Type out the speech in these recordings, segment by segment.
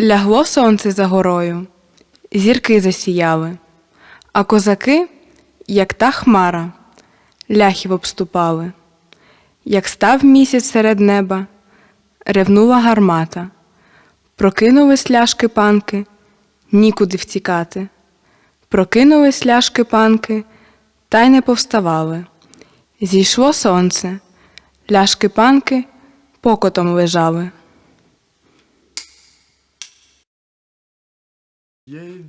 Лягло сонце за горою, зірки засіяли, а козаки, як та хмара, ляхів обступали. Як став місяць серед неба, ревнула гармата, прокинулись ляшки панки, нікуди втікати. Прокинулись ляшки панки, та й не повставали. Зійшло сонце, ляшки панки покотом лежали.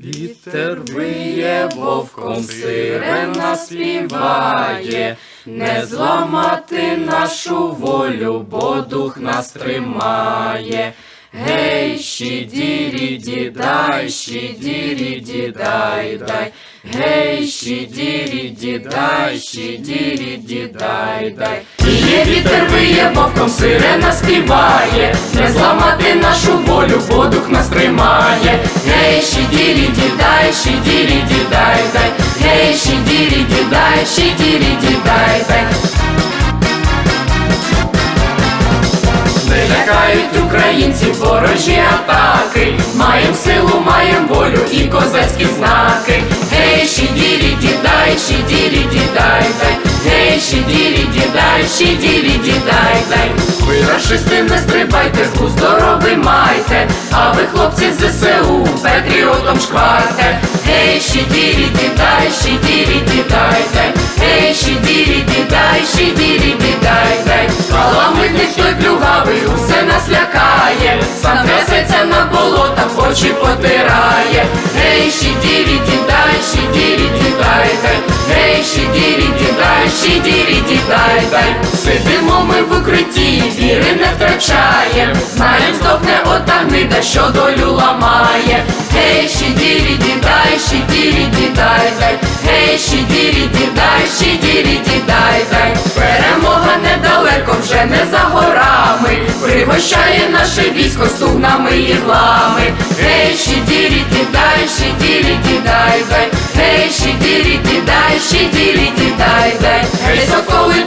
Вітер виє, вовком сирена співає, не зламати нашу волю, бо дух нас тримає. Гей, щідірі, дідай, щідірі, дідай, дай. Гей, щідірі, дідай, щідірі, дідай, дай. Є вітер виє, вовком сирена співає, не зламати нашу волю, бо дух нас тримає. Гей, щідірі, дідай, щідірі, дідай, дай. Гей, щідірі, дідай, щідірі, дідай, дай. Не лякають українців ворожі атаки. Маєм силу, маєм Гей, щідірі, дідай, щідірі, дідай, дай. Ви рашисти не стрибайте, вкус здоровий майте, а ви хлопці з ЗСУ, патріотом шкварте. Гей, щідірі, дідай, щідірі, дідай, дай. Гей, щідірі, дідай, щідірі, дідай, дай. Паламитник той плюгавий, усе нас лякає, сам трясеться на болотах, очі потирає. Гей, щідірі, дідай, щідірі, дідай, дай. Гей, щідірі, дідай, щідірі, дідай, дай. Сидимо ми в укритті, віри не втрачаєм. Знаєм, здохне ота гнида, що долю ламає. Гей, щідірі, дідай, щідірі, дідай, дай. Гей, щідірі, дідай, щідірі, дідай, дай. Перемога недалеко, вже не за горами. Пригощає наше військо стугнами і глами. Гей, щідірі, дідай,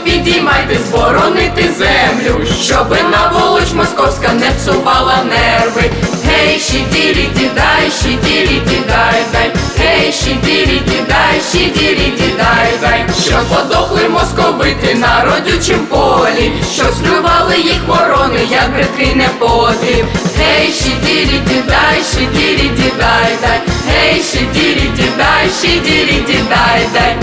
підіймайте, зборонити землю, щоби наволоч московська не псувала нерви. Гей, щідірі, дідай, щідірі, дідай, дай. Гей, щідірі, дідай, щідірі, дідай, дай. Що подохли московити на родючім полі, що сплювали їх ворони, як бридкий непотріб. Гей, щідірі, дідай, щідірі, дідай, дай. Гей, щідірі, дідай, щідірі, дідай, дай.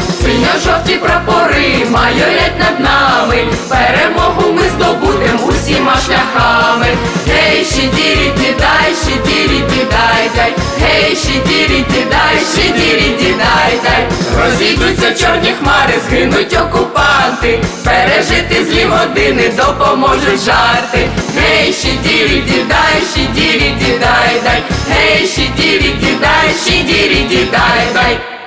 Синьо-жовті прапори майорять над нами. Перемогу ми здобудем усіма шляхами. Гей, щідірі, дідай, щідірі, дідай, дай. Гей, щідірі, дідай, щідірі, дідай, дай. Розійдуться чорні хмари, згинуть окупанти. Пережити злі години допоможуть жарти. Гей, щідірі, дідай, щідірі, дідай, дай. Гей, щідірі, дідай, щідірі, дідай, дай.